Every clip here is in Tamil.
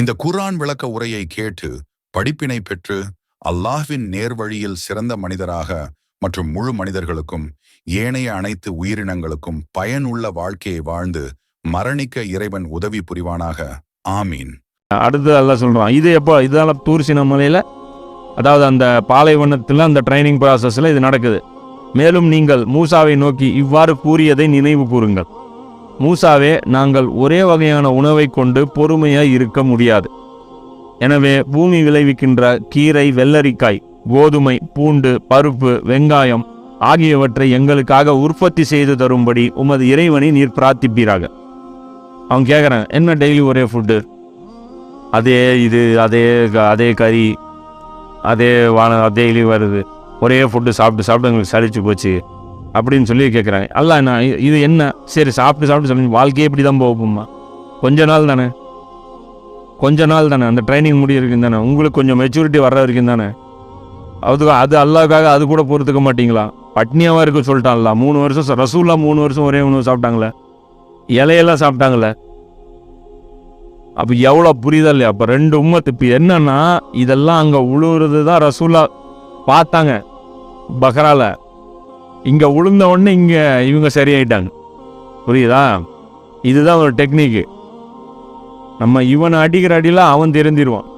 இந்த குர்ஆன் விளக்க உரையை கேட்டு படிப்பினை பெற்று அல்லாஹ்வின் நேர்வழியில் சிறந்த மனிதராக மற்றும் முழு மனிதர்களுக்கும் ஏனைய அனைத்து உயிரினங்களுக்கும் பயனுள்ள வாழ்க்கையை வாழ்ந்து மரணிக்க இறைவன் உதவி புரிவானாக. ஆமீன். அடுத்து எல்லாம் சொல்கிறான் இது எப்போ? இதெல்லாம் தூர்சின மலையில் அதாவது அந்த பாலைவனத்தில் அந்த ட்ரைனிங் ப்ராசஸில் இது நடக்குது. மேலும் நீங்கள் மூசாவை நோக்கி இவ்வாறு கூறியதை நினைவு கூறுங்கள். மூசாவே நாங்கள் ஒரே வகையான உணவை கொண்டு பொறுமையாக இருக்க முடியாது. எனவே பூமி விளைவிக்கின்ற கீரை வெள்ளரிக்காய் கோதுமை பூண்டு பருப்பு வெங்காயம் ஆகியவற்றை எங்களுக்காக உற்பத்தி செய்து தரும்படி உமது இறைவனை நீர் பிரார்த்திப்பீராக. அவன் கேட்குறேன் என்ன டெய்லி ஒரே ஃபுட்டு அதே இது அதே க- அதே கறி அதே வான டெய்லி வருது. ஒரே ஃபுட்டு சாப்பிட்டு சாப்பிட்டு எங்களுக்கு சளிச்சு போச்சு. அப்படின்னு சொல்லி கேட்குறாங்க அல்ல நான் இது என்ன? சரி சாப்பிட்டு சாப்பிட்டு சொல்லி வாழ்க்கையே இப்படி தான் போகும்மா கொஞ்ச நாள் தானே? கொஞ்ச நாள் தானே? அந்த ட்ரைனிங் முடிய வரைக்கும் தானே? உங்களுக்கு கொஞ்சம் மெச்சூரிட்டி வர்ற வரைக்கும் தானே? அதுக்கு அது அல்லாவுக்காக அது கூட பொறுத்துக்க மாட்டிங்களா? பட்னியாவாக இருக்க சொல்லிட்டான்ல மூணு வருஷம் ச- மூணு வருஷம் ஒரே உணவு சாப்பிட்டாங்களே? இலையெல்லாம் சாப்பிட்டாங்களே? அப்போ எவ்வளோ புரியுதா இல்லையா? அப்போ ரெண்டு உம்மத்து இப்போ என்னன்னா இதெல்லாம் அங்கே உழுவுறது தான் ரசூலா பார்த்தாங்க. பக்ராவில் இங்கே உளுந்த உடனே இங்கே இவங்க சரியாயிட்டாங்க. புரியுதா? இதுதான் ஒரு டெக்னிக்கு. நம்ம இவனை அடிக்கிற அடியில் அவன் தெரிஞ்சிருவான்.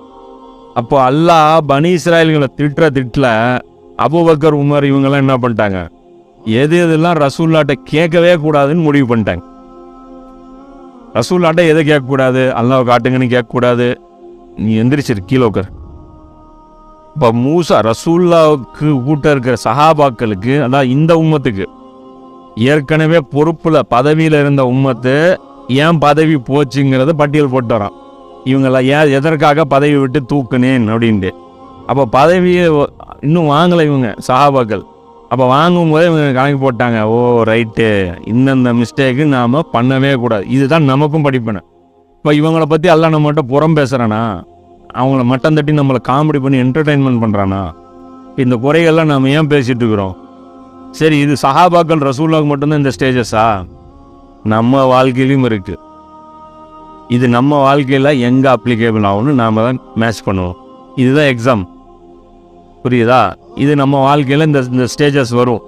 அப்போ அல்லாஹ் பனி இஸ்ராயல்களை திட்டுற திட்டில் அபூபக்கர் உமர் இவங்கெல்லாம் என்ன பண்ணிட்டாங்க? எது எதெல்லாம் ரசூல்லாட்ட கேட்கவே கூடாதுன்னு முடிவு பண்ணிட்டாங்க. ரசூல்லாட்ட எதை கேட்கக்கூடாது? அல்லாவை காட்டுங்கன்னு கேட்கக்கூடாது. நீ எந்திரிச்சிரு கீழே உட்கார். இப்போ மூசா ரசூல்லாவுக்கு கூட்ட இருக்கிற சஹாபாக்களுக்கு அதான் இந்த உம்மத்துக்கு ஏற்கனவே பொறுப்பில் பதவியில் இருந்த உம்மத்து ஏன் பதவி போச்சுங்கிறத பட்டியல் போட்டு வரான். இவங்களை ஏன் எதற்காக பதவி விட்டு தூக்குனேன் அப்படின்ட்டு. அப்போ பதவியை இன்னும் வாங்கலை இவங்க சஹாபாக்கள். அப்போ வாங்கும்போதே இவங்க கணக்கு போட்டாங்க. ஓ ரைட்டு இந்தந்த மிஸ்டேக்கு நாம் பண்ணவே கூடாது. இதுதான் நமக்கும் படிப்பேன். இப்போ இவங்களை பற்றி எல்லாம் நம்மகிட்ட புறம் பேசுகிறேன்னா அவங்கள மட்டம் தட்டி நம்மளை காமெடி பண்ணி என்டர்டெயின்மெண்ட் பண்ணுறானா இந்த குறைகள்லாம் நாம் ஏன் பேசிகிட்டு இருக்கிறோம்? சரி இது சஹாபாக்கள் ரசூல்லாவுக்கு மட்டும்தான் இந்த ஸ்டேஜஸா நம்ம வாழ்க்கையிலையும் இருக்குது இது நம்ம வாழ்க்கையில் எங்கே அப்ளிகேபிள் ஆகும்னு நாம் தான் மேட்ச் பண்ணுவோம். இதுதான் எக்ஸாம் புரியுதா? இது நம்ம வாழ்க்கையில் இந்த இந்த ஸ்டேஜஸ் வரும்.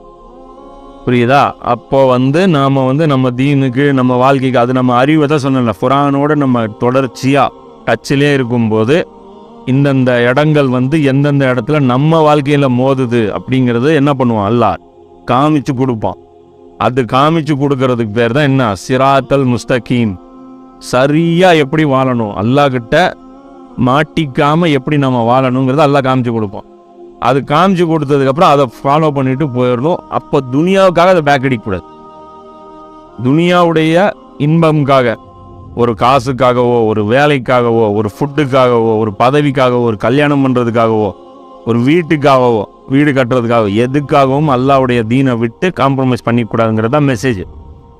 புரியுதா? அப்போ வந்து நாம் வந்து நம்ம தீனுக்கு நம்ம வாழ்க்கைக்கு அது நம்ம அறிவை தான் சொன்னல ஃபுரானோட நம்ம தொடர்ச்சியாக டச்சிலே இருக்கும்போது இந்தந்த இடங்கள் வந்து எந்தெந்த இடத்துல நம்ம வாழ்க்கையில் மோதுது அப்படிங்கிறது என்ன பண்ணுவான்? அல்லாஹ் காமிச்சு கொடுப்பான். அது காமிச்சு கொடுக்கறதுக்கு பேர் தான் என்ன? சிராத்தல் முஸ்தகீம். சரியாக எப்படி வாழணும்? அல்லாஹ் மாட்டிக்காமல் எப்படி நம்ம வாழணுங்கிறத அல்லாஹ் காமிச்சு கொடுப்போம் அது காமிச்சு கொடுத்ததுக்கப்புறம் அதை ஃபாலோ பண்ணிட்டு போயிடணும். அப்போ துனியாவுக்காக அதை பேக் அடிக்கக்கூடாது. துனியாவுடைய இன்பம்காக. ஒரு காசுக்காகவோ ஒரு வேலைக்காகவோ ஒரு ஃபுட்டுக்காகவோ ஒரு பதவிக்காகவோ ஒரு கல்யாணம் பண்ணுறதுக்காகவோ ஒரு வீட்டுக்காகவோ வீடு கட்டுறதுக்காகவோ எதுக்காகவும் அல்லாவுடைய தீனை விட்டு காம்ப்ரமைஸ் பண்ணிக்கூடாதுங்கிறது தான் மெசேஜ்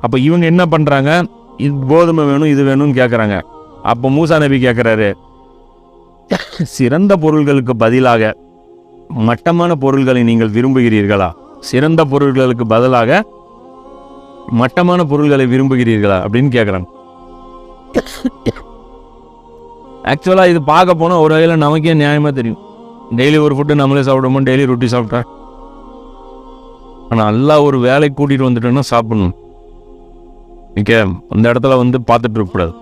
அப்போ இவங்க என்ன பண்ணுறாங்க இது கோதுமை வேணும் இது வேணும்னு கேட்குறாங்க அப்போ மூசா நபி கேட்குறாரு சிறந்த பொருள்களுக்கு பதிலாக மட்டமான பொருள்களை நீங்கள் விரும்புகிறீர்களா? சிறந்த பொருள்களுக்கு பதிலாக மட்டமான பொருள்களை விரும்புகிறீர்களா? அப்படின்னு கேட்குறாங்க ஆக்சுவலாக இது பார்க்க போனால் ஒரு வகையில் நமக்கே நியாயமாக தெரியும். டெய்லி ஒரு ஃபுட்டு நம்மளே சாப்பிடுவோம் டெய்லி ரொட்டி சாப்பிட்டா? ஆனால் நல்லா ஒரு வேலைக்கு கூட்டிகிட்டு வந்துட்டோன்னா சாப்பிடணும். ஓகே அந்த இடத்துல வந்து பார்த்துட்டு இருக்கக்கூடாது.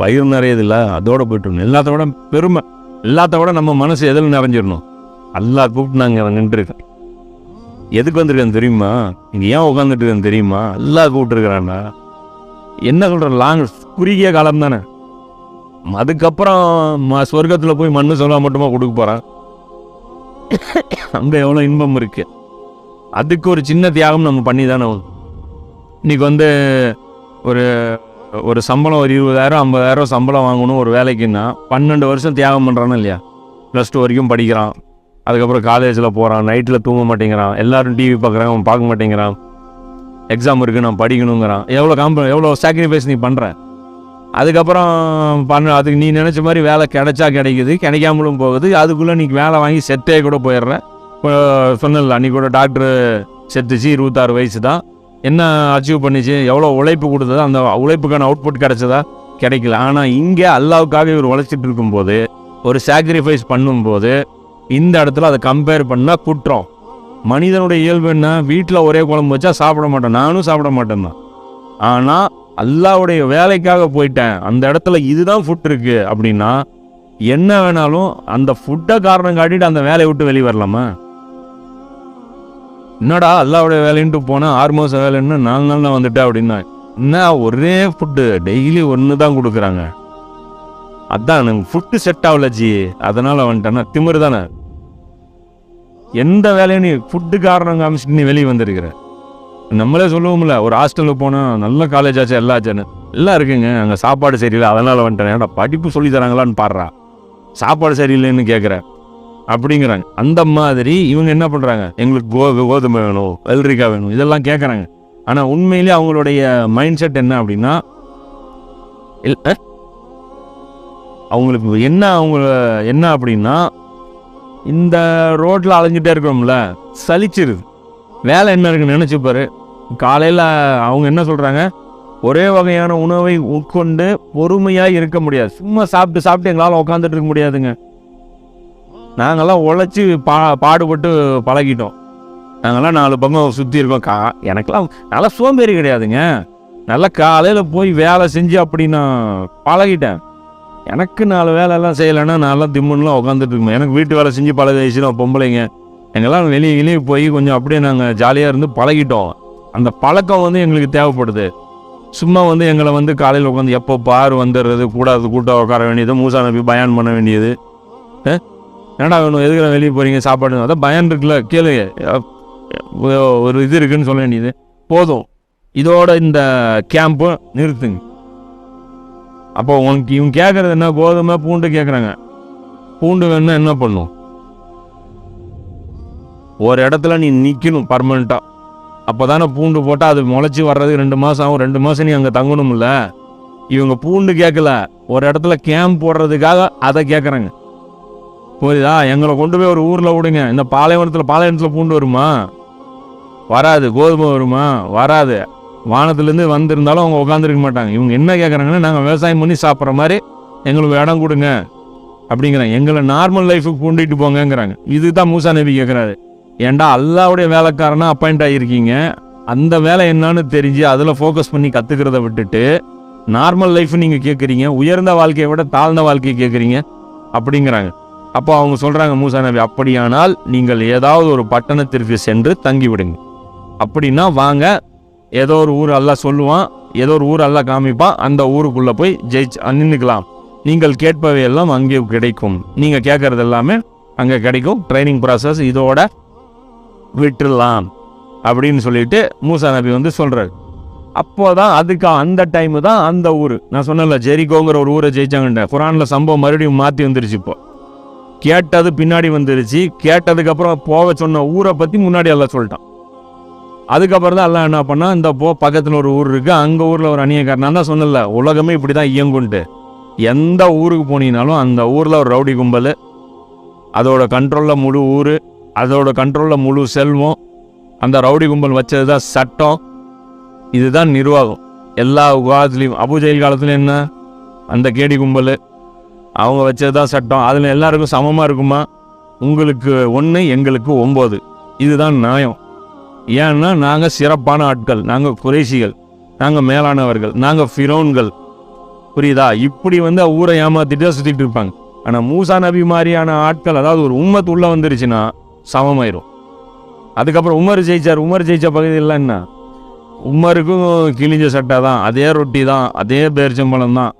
வயிறு நிறையதில்ல அதோட போயிட்டு எல்லாத்த விட பெருமை எல்லாத்த விட நம்ம மனசு எதில் நிறைஞ்சிடணும்? எல்லா கூப்பிட்டு நாங்கள் நின்றுருக்கேன். எதுக்கு வந்திருக்கேன் தெரியுமா? இங்கே ஏன் உட்காந்துட்டு இருக்கேன் தெரியுமா? எல்லா கூப்பிட்டுருக்கிறான்டா என்ன சொல்கிற லாங் குறுகிய காலம் தானே. அதுக்கப்புறம் சொர்க்கத்தில் போய் மண்ணு சொல்ல மட்டுமா கொடுக்க போகிறான் அங்கே எவ்வளோ இன்பம் இருக்கு. அதுக்கு ஒரு சின்ன தியாகம் நம்ம பண்ணி தானே இன்றைக்கி வந்து ஒரு ஒரு சம்பளம் ஒரு இருபதாயிரம் ஐம்பதாயிரம் சம்பளம் வாங்கணும் ஒரு வேலைக்குன்னா பன்னெண்டு வருஷம் தியாகம் பண்ணுறானு இல்லையா? ப்ளஸ் டூ வரைக்கும் படிக்கிறான். அதுக்கப்புறம் காலேஜில் போகிறான் நைட்டில் தூங்க மாட்டேங்கிறான். எல்லோரும் டிவி பார்க்குறான் அவன் பார்க்க மாட்டேங்கிறான். எக்ஸாம் இருக்குது நான் படிக்கணுங்கிறான். எவ்வளோ காம்ப எவ்வளோ சாக்ரிஃபைஸ் நீ பண்ணுற அதுக்கப்புறம் பண்ண அதுக்கு நீ நினச்ச மாதிரி வேலை கிடைச்சா கிடைக்குது கிடைக்காமலும் போகுது அதுக்குள்ளே நீ வேலை வாங்கி செத்தே கூட போயிடுற. இப்போ சொன்னல அன்றைக்கி கூட டாக்டர் செத்துச்சு இருபத்தாறு வயசு தான். என்ன அச்சீவ் பண்ணிச்சு? எவ்வளோ உழைப்பு கொடுத்ததோ? அந்த உழைப்புக்கான அவுட்புட் கிடைச்சதா? கிடைக்கல. ஆனால் இங்கே அல்லாவுக்காக இவர் உழைச்சிட்டு இருக்கும்போது ஒரு சாக்ரிஃபைஸ் பண்ணும்போது இந்த இடத்துல அதை கம்பேர் பண்ணால் குற்றம். மனிதனுடைய இயல்பு என்ன? வீட்டில் ஒரே குழம்பு வச்சா சாப்பிட மாட்டேன். நானும் சாப்பிட மாட்டேன் தான் ஆனால் அல்லாவுடைய வேலைக்காக போயிட்டேன். அந்த இடத்துல இதுதான் ஃபுட் இருக்கு அப்படின்னா என்ன வேணாலும் அந்த ஃபுட்டை காரணம் காட்டிட்டு அந்த வேலையை விட்டு வெளியே வரலாமா? என்னடா அல்லாவுடைய வேலைன்ட்டு போனால் ஆறு மாதம் வேலைன்னு நாலு நாள் நான் வந்துட்டேன் அப்படின்னா என்ன ஒரே ஃபுட்டு டெய்லி ஒன்று தான் கொடுக்குறாங்க. அதான் எனக்கு ஃபுட்டு செட் ஆகலஜி அதனால் வந்துட்டேன்னா திமிரு தானே. எந்த வேலையும் நீ ஃபுட்டு காரணம் காமிச்சிட்டு நீ வெளியே வந்திருக்கிற. நம்மளே சொல்லுவோம்ல ஒரு ஹாஸ்டலுக்கு போனால் நல்ல காலேஜ் ஆச்சு எல்லா ஆச்சுன்னு. எல்லாம் இருக்குங்க. அங்கே சாப்பாடு சரியில்லை அதனால் வந்துட்டேன். ஏன்டா படிப்பு சொல்லி தராங்களான்னு பாடுறா. சாப்பாடு சரியில்லைன்னு கேட்குற அப்படிங்கிறாங்க. அந்த மாதிரி இவங்க என்ன பண்ணுறாங்க எங்களுக்கு கோ கோதுமை வேணும் வெள்ளரிக்காய் வேணும் இதெல்லாம் கேட்குறாங்க ஆனால் உண்மையிலேயே அவங்களுடைய மைண்ட் செட் என்ன அப்படின்னா இல்- அவங்களுக்கு என்ன அவங்க என்ன அப்படின்னா இந்த ரோட்டில் அலைஞ்சிட்டே இருக்கிறோம்ல சலிச்சிருது வேலை என்ன இருக்குன்னு நினச்சிப்பாரு காலையில் அவங்க என்ன சொல்கிறாங்க ஒரே வகையான உணவை உட்கொண்டு பொறுமையாக இருக்க முடியாது. சும்மா சாப்பிட்டு சாப்பிட்டு எங்களால் உட்காந்துட்டு இருக்க முடியாதுங்க. நாங்கள்லாம் உழைச்சி பா பாடுபட்டு பழகிட்டோம். நாங்கள்லாம் நாலு பங்கம் சுற்றி இருக்கோம். கா எனக்கெல்லாம் நல்லா சோம்பேறி கிடையாதுங்க. நல்லா காலையில் போய் வேலை செஞ்சு அப்படி நான் பழகிட்டேன். எனக்கு நாலு வேலையெல்லாம் செய்யலைன்னா நான்லாம் திம்முன்னுலாம் உட்காந்துட்டு இருக்கோம். எனக்கு வீட்டு வேலை செஞ்சு பழகிடுச்சுன்னா பொம்பளைங்க. எங்கெல்லாம் வெளியே வெளியே போய் கொஞ்சம் அப்படியே நாங்கள் ஜாலியாக இருந்து பழகிட்டோம். அந்த பழக்கம் வந்து எங்களுக்கு தேவைப்படுது. சும்மா வந்து எங்களை வந்து காலையில் உட்காந்து எப்போ பார் வந்துடுறது கூடாது கூட்டம் உட்கார வேண்டியது மூசா நம்பி பயான் பண்ண வேண்டியது. என்னடா வேணும் எதுக்கு வெளியே போகிறீங்க சாப்பாடு? அதான் பயான் இருக்குல்ல கேளுங்க ஒரு இது இருக்குன்னு சொல்ல வேண்டியது. போதும். இதோட இந்த கேம்ப்பு நிறுத்துங்க. அப்போ உனக்கு இவங்க கேட்குறது என்ன? கோதுமை பூண்டு கேட்குறாங்க பூண்டு வேணும்னா என்ன பண்ணும்? ஒரு இடத்துல நீ நிற்கணும் பர்மனெண்ட்டாக அப்போ தானே பூண்டு போட்டால் அது முளைச்சி வர்றதுக்கு ரெண்டு மாதம் ஆகும். ரெண்டு மாதம் நீ அங்கே தங்கணும்ல. இவங்க பூண்டு கேட்கல ஒரு இடத்துல கேம்ப் போடுறதுக்காக அதை கேட்குறாங்க புரியுதா? எங்களை கொண்டு போய் ஒரு ஊரில் விடுங்க. இந்த பாலைவனத்தில் பாலைவனத்தில் பூண்டு வருமா? வராது. கோதுமை வருமா? வராது. வானத்துலேருந்து வந்திருந்தாலும் அவங்க உட்காந்துருக்க மாட்டாங்க. இவங்க என்ன கேட்குறாங்கன்னா நாங்கள் விவசாயம் பண்ணி சாப்பிட்ற மாதிரி எங்களுக்கு இடம் கொடுங்க. அப்படிங்கிறாங்க. எங்களை நார்மல் லைஃபுக்கு கொண்டுட்டு போங்கங்கிறாங்க. இதுதான் மூசா நபி கேட்குறாரு ஏன்டா அல்லாவுடைய வேலைக்காரனாக அப்பாயிண்ட் ஆகியிருக்கீங்க அந்த வேலை என்னன்னு தெரிஞ்சு அதில் ஃபோக்கஸ் பண்ணி கற்றுக்கிறத விட்டுட்டு நார்மல் லைஃப் நீங்கள் கேட்குறீங்க உயர்ந்த வாழ்க்கையை விட தாழ்ந்த வாழ்க்கையை கேட்குறீங்க அப்படிங்கிறாங்க. அப்போ அவங்க சொல்கிறாங்க மூசா நபி அப்படியானால் நீங்கள் ஏதாவது ஒரு பட்டணத்திற்கு சென்று தங்கிவிடுங்க. அப்படின்னா வாங்க ஏதோ ஒரு ஊர் அல்லாஹ் சொல்லுவான் ஏதோ ஒரு ஊர் அல்லாஹ் காமிப்பான் அந்த ஊருக்குள்ளே போய் ஜெயிச்சு நின்றுக்கலாம் நீங்கள் கேட்பவை எல்லாம் அங்கே கிடைக்கும். நீங்கள் கேட்குறது எல்லாமே அங்கே கிடைக்கும். ட்ரைனிங் ப்ராசஸ் இதோட விட்டுடலாம் அப்படின்னு சொல்லிட்டு மூசா நபி வந்து சொல்கிறாரு அப்போதான் அதுக்கு அந்த டைம் தான் அந்த ஊர். நான் சொன்னேன்ல ஜெரிகோங்கிற ஒரு ஊரை ஜெயிச்சாங்கன்ற குரானில் சம்பவம் மறுபடியும் மாற்றி வந்துருச்சு இப்போ. கேட்டது பின்னாடி வந்துருச்சு. கேட்டதுக்கப்புறம் போக சொன்ன ஊரை பற்றி முன்னாடி எல்லாம் சொல்லிட்டான். அதுக்கப்புறம் தான் எல்லாம் என்ன பண்ணால் இந்த போ பக்கத்தில் ஒரு ஊர் இருக்குது அங்கே ஊரில் ஒரு அணியக்காரன். நான் தான் சொன்னல உலகமே இப்படி தான் இயங்குன்ட்டு எந்த ஊருக்கு போனீங்கனாலும் அந்த ஊரில் ஒரு ரவுடி கும்பல் அதோட கண்ட்ரோலில் முழு ஊர் அதோட கண்ட்ரோலில் முழு செல்வம் அந்த ரவுடி கும்பல் வச்சது தான் சட்டம் இதுதான் நிர்வாகம். எல்லா காலத்துலேயும் அபுஜெயில் காலத்தில் என்ன அந்த கேடி கும்பல் அவங்க வச்சது தான் சட்டம். அதில் எல்லாருக்கும் சமமாக இருக்குமா? உங்களுக்கு ஒன்று எங்களுக்கு ஒம்பது. இதுதான் நியாயம். ஏன்னா நாங்கள் சிறப்பான ஆட்கள் நாங்கள் குறைசிகள் நாங்கள் மேலானவர்கள் நாங்கள் ஃபிரோன்கள். புரியுதா? இப்படி வந்து ஊரை ஏமாத்திட்டு தான் சுற்றிட்டு இருப்பாங்க. ஆனால் மூசா நபி மாதிரியான ஆட்கள் அதாவது ஒரு உம்மத்து உள்ளே வந்துருச்சுன்னா சமமாயிரும். அதுக்கப்புறம் உமர் ஜெயிச்சார் உமர் ஜெயிச்ச பகுதியில் என்ன? உமருக்கும் கிழிஞ்ச சட்டை தான் அதே ரொட்டி தான் அதே பேரிச்சம்பழம் தான்.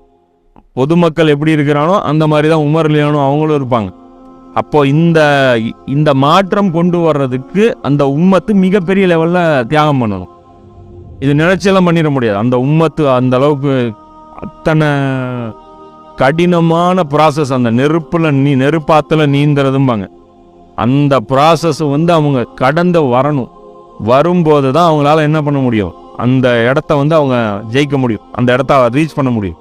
பொதுமக்கள் எப்படி இருக்கிறானோ அந்த மாதிரி தான் உமர்லியானும் அவங்களும் இருப்பாங்க. அப்போ இந்த இந்த மாற்றம் கொண்டு வர்றதுக்கு அந்த உம்மத்து மிகப்பெரிய லெவலில் தியாகம் பண்ணணும். இது நினைச்செல்லாம் பண்ணிட முடியாது. அந்த உம்மத்து அந்த அளவுக்கு அத்தனை கடினமான ப்ராசஸ் அந்த நெருப்பில் நீ நெருப்பாத்தில் நீந்துறதும்பாங்க. அந்த ப்ராசஸ் வந்து அவங்க கடந்து வரணும். வரும்போது தான் அவங்களால என்ன பண்ண முடியும்? அந்த இடத்த வந்து அவங்க ஜெயிக்க முடியும். அந்த இடத்த ரீச் பண்ண முடியும்.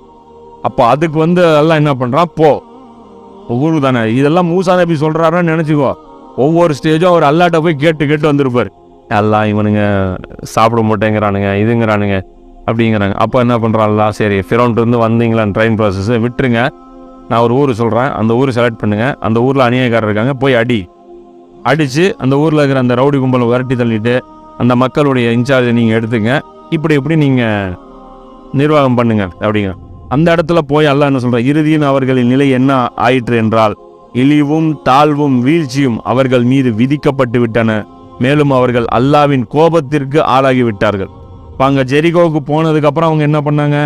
அப்போ அதுக்கு வந்து எல்லாம் என்ன பண்ணுறான் போ. ஒவ்வொரு தானே? இதெல்லாம் மூசா நபி சொல்கிறாருன்னு நினச்சிக்கோ. ஒவ்வொரு ஸ்டேஜும் அவர் அல்லாட்ட போய் கேட்டு கேட்டு வந்திருப்பார். எல்லாம் இவனுங்க சாப்பிட மாட்டேங்கிறானுங்க இதுங்கிறானுங்க அப்படிங்கிறாங்க. அப்போ என்ன பண்ணுறாங்களா சரி ஃபிரோன்ட்டு வந்தீங்களா ட்ரெயின் ப்ராசஸ் விட்டுருங்க. நான் ஒரு ஊர் சொல்கிறேன் அந்த ஊர் செலக்ட் பண்ணுங்கள் அந்த ஊரில் அநியாயக்காரர் இருக்காங்க போய் அடி. அடித்து அந்த ஊரில் இருக்கிற அந்த ரவுடி கும்பலை விரட்டி தள்ளிட்டு அந்த மக்களுடைய இன்சார்ஜை நீங்கள் எடுத்துங்க. இப்படி இப்படி நீங்கள் நிர்வாகம் பண்ணுங்க அப்படிங்க அந்த இடத்துல போய் அல்லாஹ் என்ன சொல்கிறேன் இறுதியின் அவர்களின் நிலை என்ன ஆயிற்று என்றால் இழிவும் தாழ்வும் வீழ்ச்சியும் அவர்கள் மீது விதிக்கப்பட்டு விட்டன. மேலும் அவர்கள் அல்லாவின் கோபத்திற்கு ஆளாகி விட்டார்கள். இப்போ அங்கே ஜெரிகோவுக்கு போனதுக்கப்புறம் அவங்க என்ன பண்ணாங்க?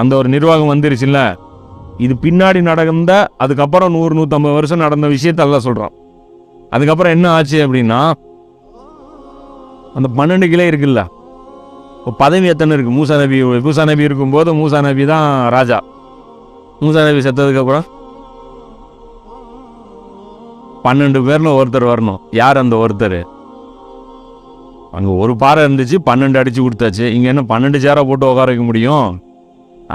அந்த ஒரு நிர்வாகம் வந்துருச்சுல்ல? இது பின்னாடி நடந்த அதுக்கப்புறம் நூறு நூற்றம்பது வருஷம் நடந்த விஷயத்த எல்லாம் சொல்கிறான் அதுக்கப்புறம் என்ன ஆச்சு அப்படின்னா அந்த பன்னெண்டு கிளை இருக்குல்ல? இப்போ பதவி எத்தனை இருக்குது மூசா நபி மூசா நபி இருக்கும்போது மூசா நபி தான் ராஜா. மூசா நபி செத்ததுக்கப்புறம் பன்னெண்டு பேரில் ஒருத்தர் வரணும். யார் அந்த ஒருத்தர்? அங்கே ஒரு பாறை இருந்துச்சு பன்னெண்டு அடித்து கொடுத்தாச்சு. இங்கே என்ன பன்னெண்டு சேரை போட்டு உட்கார வைக்க முடியும்?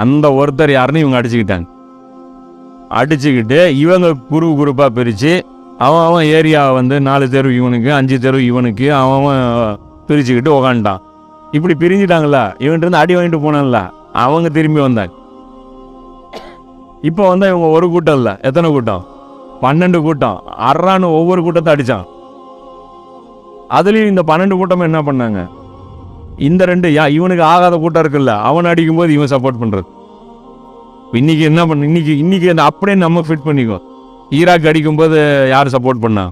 அந்த ஒருத்தர் யாருன்னு இவங்க அடிச்சுக்கிட்டாங்க. அடிச்சுக்கிட்டு இவங்க குரூப் குரூப்பாக பிரித்து அவன் அவன் ஏரியாவை வந்து நாலு தெரு இவனுக்கு அஞ்சு தெரு இவனுக்கு அவன் அவன் பிரிச்சுக்கிட்டு உக்காண்டான் இப்படி பிரிஞ்சிட்டாங்களா? இவன்ட்டு அடி வாங்கிட்டு போனான்ல? அவங்க திரும்பி வந்தாங்க. இப்போ வந்து இவங்க ஒரு கூட்டம் இல்லை. எத்தனை கூட்டம்? பன்னெண்டு கூட்டம். அறான்னு ஒவ்வொரு கூட்டத்தை அடிச்சான். அதுலேயும் இந்த பன்னெண்டு கூட்டம் என்ன பண்ணாங்க? இந்த ரெண்டு யா இவனுக்கு ஆகாத கூட்டம் இருக்குல்ல அவன் அடிக்கும்போது இவன் சப்போர்ட் பண்ணுறது இன்னைக்கு என்ன பண்ண இன்னைக்கு இன்னைக்கு அந்த அப்படியே நம்ம ஃபிட் பண்ணிக்கோ ஈராக் அடிக்கும்போது யார் சப்போர்ட் பண்ணா?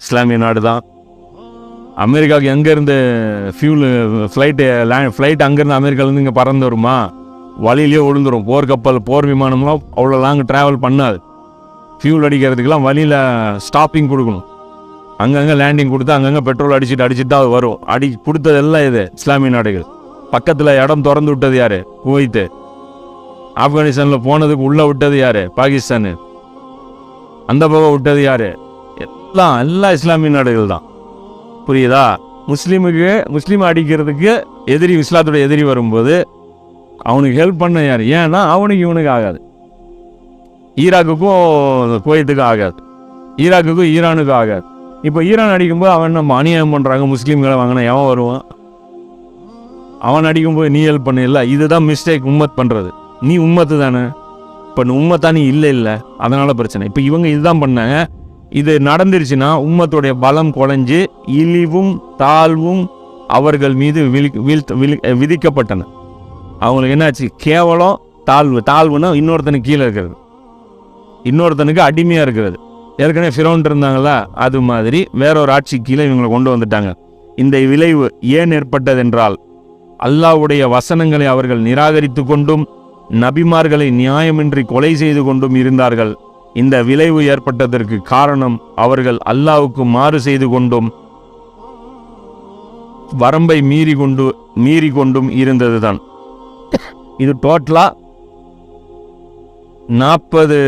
இஸ்லாமிய நாடு தான் அமெரிக்காவுக்கு எங்கேருந்து ஃபியூல் ஃப்ளைட்டு லேண்ட் ஃப்ளைட் அங்கேருந்து அமெரிக்காலேருந்து இங்கே பறந்து வருமா? வழியிலேயே விழுந்துரும். போர் கப்பல் போர் விமானம்லாம் அவ்வளோ லாங் ட்ராவல் பண்ணாது. ஃபியூல் அடிக்கிறதுக்கெல்லாம் வழியில் ஸ்டாப்பிங் கொடுக்கணும். அங்கங்கே லேண்டிங் கொடுத்து அங்கங்கே பெட்ரோல் அடிச்சுட்டு அடிச்சுட்டு தான் அது வரும். அடி கொடுத்ததெல்லாம் இது இஸ்லாமிய நாடுகள். பக்கத்தில் இடம் திறந்து விட்டது யார்? குவைத்து. ஆப்கானிஸ்தானில் போனதுக்கு உள்ளே விட்டது யார்? பாகிஸ்தானு. அந்த பக்கம் விட்டது யார்? எல்லாம் எல்லா இஸ்லாமிய நாடுகள் தான். புரியுதா? முஸ்லீமுக்கு முஸ்லீம் அடிக்கிறதுக்கு எதிரி இஸ்லாத்துடைய எதிரி வரும்போது அவனுக்கு ஹெல்ப் பண்ண யார்? ஏன்னா அவனுக்கு இவனுக்கு ஆகாது. ஈராக்குக்கும் குவைத்துக்கும் ஆகாது. ஈராக்குக்கும் ஈரானுக்கும் ஆகாது. இப்போ ஈரான் அடிக்கும்போது அவன் நம்ம அநியாயம் பண்ணுறாங்க முஸ்லீம்களை வாங்கினா எவன் வருவான்? அவன் அடிக்கும்போது நீ ஹெல்ப் பண்ணிடல இதுதான் மிஸ்டேக் உம்மத் பண்ணுறது நீ உம்மத்து தானே இப்போ உம்மத்தானே நீ இல்லை இல்லை. அதனால் பிரச்சனை. இப்போ இவங்க இதுதான் பண்ணாங்க. இது நடந்துருச்சுன்னா உம்மத்துடைய பலம் குறைஞ்சு இழிவும் தாழ்வும் அவர்கள் மீது விழி வீழ்த்த விழி விதிக்கப்பட்டன. அவங்களுக்கு என்னாச்சு? கேவலம் தாழ்வு. தாழ்வுனா இன்னொருத்தனுக்கு கீழே இருக்கிறது. இன்னொருத்தனுக்கு அடிமையாக இருக்கிறது. ஏற்கனவே ஃபிரோன் இருந்தாங்களா? அது மாதிரி வேற ஒரு ஆட்சி கீழே இவங்களை கொண்டு வந்துட்டாங்க. இந்த விளைவு ஏன் ஏற்பட்டதென்றால் அல்லாஹ்வுடைய வசனங்களை அவர்கள் நிராகரித்து கொண்டும் நபிமார்களை நியாயமின்றி கொலை செய்து கொண்டும் இருந்தார்கள். இந்த விளைவு ஏற்பட்டதற்கு காரணம் அவர்கள் அல்லாவுக்கு மாறு செய்து கொண்டும் வரம்பை மீறி கொண்டு மீறி கொண்டும் இருந்ததுதான். இது டோட்டலா நாற்பது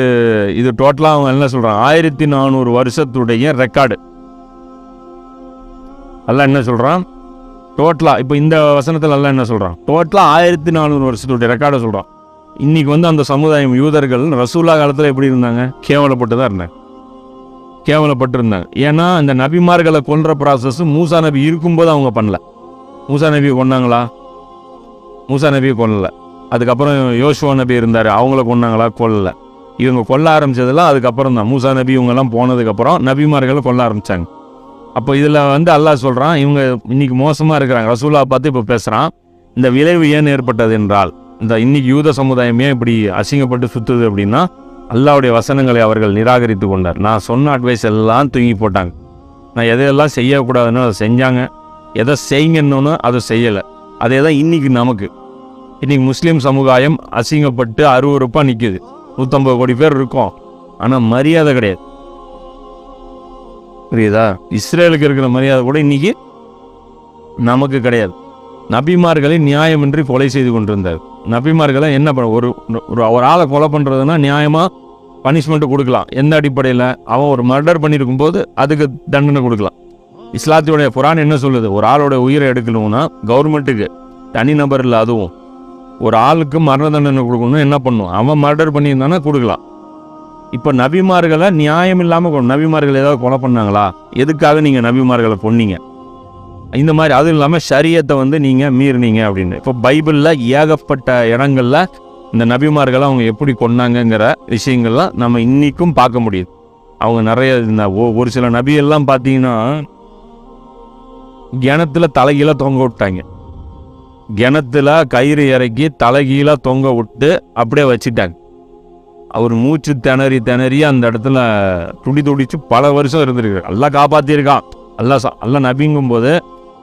இது டோட்டலாக அவங்க என்ன சொல்கிறான் ஆயிரத்தி நானூறு வருஷத்துடைய ரெக்கார்டு. அல்ல என்ன சொல்கிறான் டோட்டலாக இப்போ இந்த வசனத்தில் எல்லாம் என்ன சொல்கிறான் டோட்டலாக ஆயிரத்தி நானூறு வருஷத்துடைய ரெக்கார்டை சொல்கிறான் இன்னைக்கு வந்து அந்த சமுதாயம் யூதர்கள் ரசூலா காலத்தில் எப்படி இருந்தாங்க? கேவலப்பட்டு தான் இருந்தாங்க. கேவலப்பட்டிருந்தாங்க. ஏன்னா இந்த நபிமார்களை கொன்ற ப்ராசஸ் மூசா நபி இருக்கும்போது அவங்க பண்ணல. மூசா நபி கொன்னாங்களா? மூசா நபியை கொல்லல. அதுக்கப்புறம் யோசுவா நபி இருந்தார் அவங்கள கொன்னாங்களா? கொல்லல. இவங்க கொல்ல ஆரம்பிச்சதெல்லாம் அதுக்கப்புறம் தான். மூசா நபி இவங்கெல்லாம் போனதுக்கப்புறம் நபிமார்களை கொல்ல ஆரம்பித்தாங்க அப்போ இதில் வந்து அல்லாஹ் சொல்கிறான் இவங்க இன்னைக்கு மோசமாக இருக்கிறாங்க. ரசூலா பார்த்து இப்போ பேசுகிறான் இந்த விளைவு ஏன் ஏற்பட்டது என்றால் இந்த இன்னைக்கு யூத சமுதாயமே இப்படி அசிங்கப்பட்டு சுற்றுது அப்படின்னா அல்லாவுடைய வசனங்களை அவர்கள் நிராகரித்து கொண்டார். நான் சொன்ன அட்வைஸ் எல்லாம் தூங்கி போட்டாங்க. நான் எதையெல்லாம் செய்யக்கூடாதுன்னு அதை செஞ்சாங்க. எதை செய்யுங்கன்னு அதை செய்யலை. அதே தான் இன்றைக்கி நமக்கு. இன்றைக்கி முஸ்லீம் சமுதாயம் அசிங்கப்பட்டு அருவறுப்பாக நிற்கிது நூற்றம்பது கோடி பேர் இருக்கோம். ஆனால் மரியாதை கிடையாது. புரியுதா? இஸ்ரேலுக்கு இருக்கிற மரியாதை கூட இன்றைக்கி நமக்கு கிடையாது. நபிமார்களை நியாயமின்றி கொலை செய்து கொண்டிருந்தார். நபிமார்களை என்ன பண்ண ஒரு ஒரு ஒரு ஆளை கொலை பண்ணுறதுன்னா நியாயமாக பனிஷ்மெண்ட் கொடுக்கலாம். எந்த அடிப்படையில்? அவன் ஒரு மர்டர் பண்ணியிருக்கும் போது அதுக்கு தண்டனை கொடுக்கலாம். இஸ்லாத்தியோடைய புரான் என்ன சொல்லுது? ஒரு ஆளோட உயிரை எடுக்கணும்னா கவர்மெண்ட்டுக்கு தனிநபர் இல்லை அதுவும். ஒரு ஆளுக்கு மரண தண்டனை கொடுக்கணும் என்ன பண்ணும்? அவன் மர்டர் பண்ணியிருந்தானா கொடுக்கலாம். இப்போ நபிமார்களை நியாயம் இல்லாமல் நபிமார்கள் ஏதாவது கொலை பண்ணாங்களா? எதுக்காக நீங்கள் நபிமார்களை பொன்னீங்க? இந்த மாதிரி அதுவும் இல்லாமல் சரியத்தை வந்து நீங்கள் மீறினீங்க அப்படின்னு. இப்போ பைபிளில் ஏகப்பட்ட இடங்களில் இந்த நபிமார்களை அவங்க எப்படி கொண்டாங்கங்கிற விஷயங்கள்லாம் நம்ம இன்றைக்கும் பார்க்க முடியுது. அவங்க நிறைய இந்த ஒரு சில நபியெல்லாம் பார்த்தீங்கன்னா கிணத்துல தலைகீழாக தொங்க விட்டாங்க. கிணத்துல கயிறு இறக்கி தலைகீழாக தொங்க விட்டு அப்படியே வச்சுட்டாங்க. அவர் மூச்சு திணறி திணறி அந்த இடத்துல துடி துடிச்சு பல வருஷம் இருந்திருக்கு எல்லாம் காப்பாற்றிருக்கான் எல்லாம் எல்லாம் நபிங்கும் போது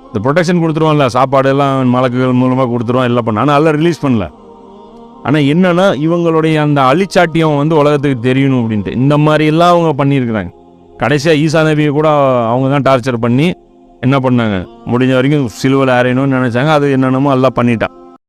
இந்த ப்ரொடெக்ஷன் கொடுத்துருவோம்ல சாப்பாடு எல்லாம் மலக்குகள் மூலமாக கொடுத்துருவோம் எல்லாம் பண்ண. ஆனால் எல்லாம் ரிலீஸ் பண்ணல. ஆனால் என்னென்னா இவங்களுடைய அந்த அழிச்சாட்டியம் வந்து உலகத்துக்கு தெரியணும் அப்படின்ட்டு. இந்த மாதிரி எல்லாம் அவங்க பண்ணியிருக்கிறாங்க. கடைசியாக ஈசா நபியை கூட அவங்க தான் டார்ச்சர் பண்ணி என்ன பண்ணாங்க? முடிஞ்ச வரைக்கும் சிலுவில் அறையணும்னு நினச்சாங்க. அது என்னென்னமோ எல்லாம் பண்ணிட்டான்.